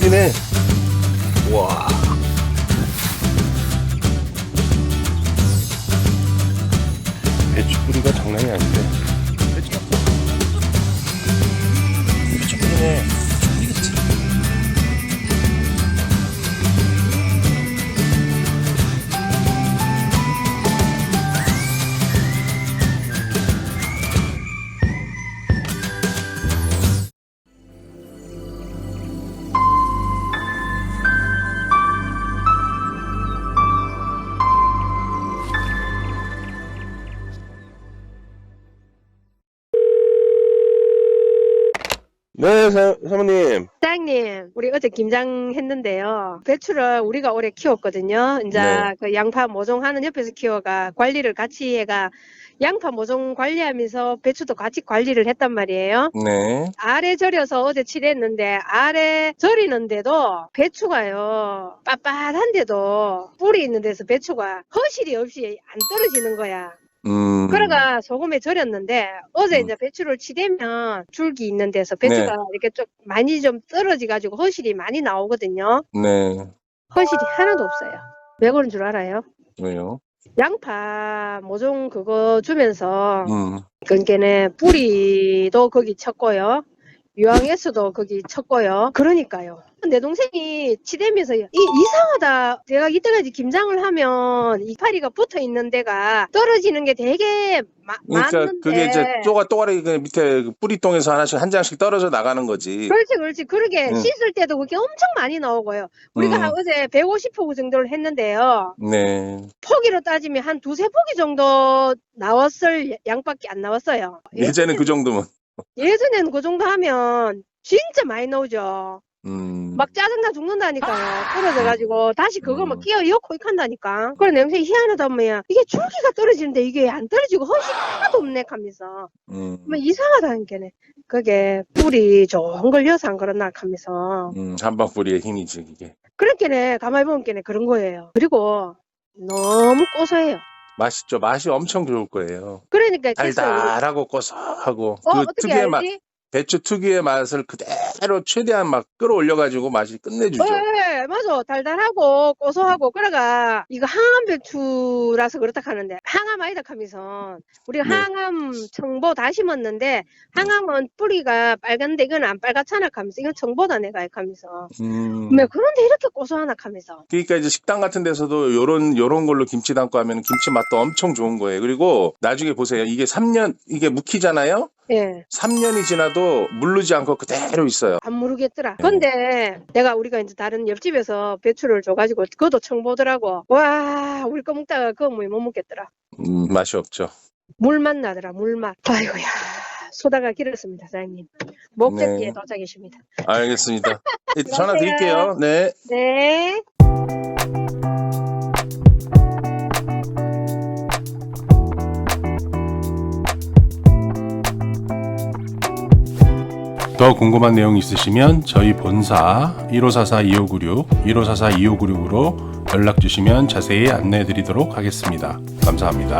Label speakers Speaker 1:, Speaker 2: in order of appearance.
Speaker 1: 뿌리네. 와. 네, 사, 사모님.
Speaker 2: 사장님, 우리 어제 김장했는데요. 배추를 우리가 올해 키웠거든요. 이제
Speaker 1: 네.
Speaker 2: 그 양파 모종하는 옆에서 키워가 관리를 같이 해가 양파 모종 관리하면서 배추도 같이 관리를 했단 말이에요.
Speaker 1: 네.
Speaker 2: 아래 절여서 어제 칠했는데 아래 절이는데도 배추가요 빳빳한데도 뿌리 있는 데서 배추가 허실이 없이 안 떨어지는 거야.
Speaker 1: 음.
Speaker 2: 그러가 소금에 절였는데 어제
Speaker 1: 음.
Speaker 2: 이제 배추를 치대면 줄기 있는 데서 배추가
Speaker 1: 네.
Speaker 2: 이렇게 좀 많이 좀 떨어져 가지고 허실이 많이 나오거든요.
Speaker 1: 네.
Speaker 2: 허실이 하나도 없어요. 왜 그런 줄 알아요?
Speaker 1: 왜요?
Speaker 2: 양파 모종 그거 주면서
Speaker 1: 음.
Speaker 2: 그게는 뿌리도 거기 쳤고요. 유황에서도 거기 쳤고요. 그러니까요. 내 동생이 치대면서 이, 이상하다. 내가 이때까지 김장을 하면 이파리가 붙어 있는 데가 떨어지는 게 되게 마,
Speaker 1: 그러니까
Speaker 2: 많은데.
Speaker 1: 그게 이제 쪼가 또가리 그 밑에 그 뿌리통에서 하나씩 한 장씩 떨어져 나가는 거지.
Speaker 2: 그렇지, 그렇지. 그러게
Speaker 1: 음.
Speaker 2: 씻을 때도 그게 엄청 많이 나오고요. 우리가
Speaker 1: 음.
Speaker 2: 한 어제 150포기 정도를 했는데요.
Speaker 1: 네.
Speaker 2: 포기로 따지면 한 두세 포기 정도 나왔을 양밖에 안 나왔어요.
Speaker 1: 예전에 그 정도면.
Speaker 2: 예전에는 그 정도 하면 진짜 많이 나오죠.
Speaker 1: 음.
Speaker 2: 막 짜증나 죽는다니까요. 떨어져가지고 다시 그거 막
Speaker 1: 음.
Speaker 2: 끼어 이어코 한다니까. 그래 냄새 희한하다 뭐야. 이게 줄기가 떨어지는데 이게 안 떨어지고 허식 하나도 없네 하면서.
Speaker 1: 음.
Speaker 2: 뭐 이상하다니까네. 그게 뿌리 좋은 걸 여서 안 그러나 하면서.
Speaker 1: 음, 한방 뿌리의 힘이지, 이게.
Speaker 2: 그렇게네 가만히 보면 걔네 그런 거예요. 그리고 너무 고소해요.
Speaker 1: 맛있죠. 맛이 엄청 좋을 거예요.
Speaker 2: 그러니까 계속
Speaker 1: 달달하고 고소하고
Speaker 2: 어,
Speaker 1: 그
Speaker 2: 어떻게
Speaker 1: 특유의 맛,
Speaker 2: 알지?
Speaker 1: 배추 특유의 맛을 그대로 최대한 막 끌어올려가지고 맛이 끝내주죠.
Speaker 2: 어, 예, 맞아. 달달하고 고소하고 그래가 이거 항암 배추라서 그렇다 하는데 항암 아니다 하면서 우리가
Speaker 1: 네.
Speaker 2: 항암 청보 다 심었는데 항암은 뿌리가 빨간데 이건 안 빨갛잖아 하면서 이건 청보다 내가 하면서
Speaker 1: 음.
Speaker 2: 왜 그런데 이렇게 고소하나 하면서
Speaker 1: 그러니까 이제 식당 같은 데서도 요런 요런 걸로 김치 담고 하면 김치 맛도 엄청 좋은 거예요. 그리고 나중에 보세요. 이게 3년 이게 묵히잖아요.
Speaker 2: 예.
Speaker 1: 3년이 지나도 물르지 않고 그대로 있어요.
Speaker 2: 안 모르겠더라.
Speaker 1: 네.
Speaker 2: 근데 내가 우리가 이제 다른 옆집 에서 배추를 줘가지고 그것도 청보더라고. 와, 우리 거 먹다가 그거 뭐못 먹겠더라.
Speaker 1: 음, 맛이 없죠.
Speaker 2: 물맛 나더라, 물맛. 아이고야. 소다가 길었습니다, 사장님. 목적지에
Speaker 1: 네.
Speaker 2: 도착했습니다.
Speaker 1: 알겠습니다. 예, 전화 드릴게요. 네.
Speaker 2: 네.
Speaker 3: 더 궁금한 내용 있으시면 저희 본사 1544-2596, 1544-2596으로 연락 주시면 자세히 안내해 드리도록 하겠습니다. 감사합니다.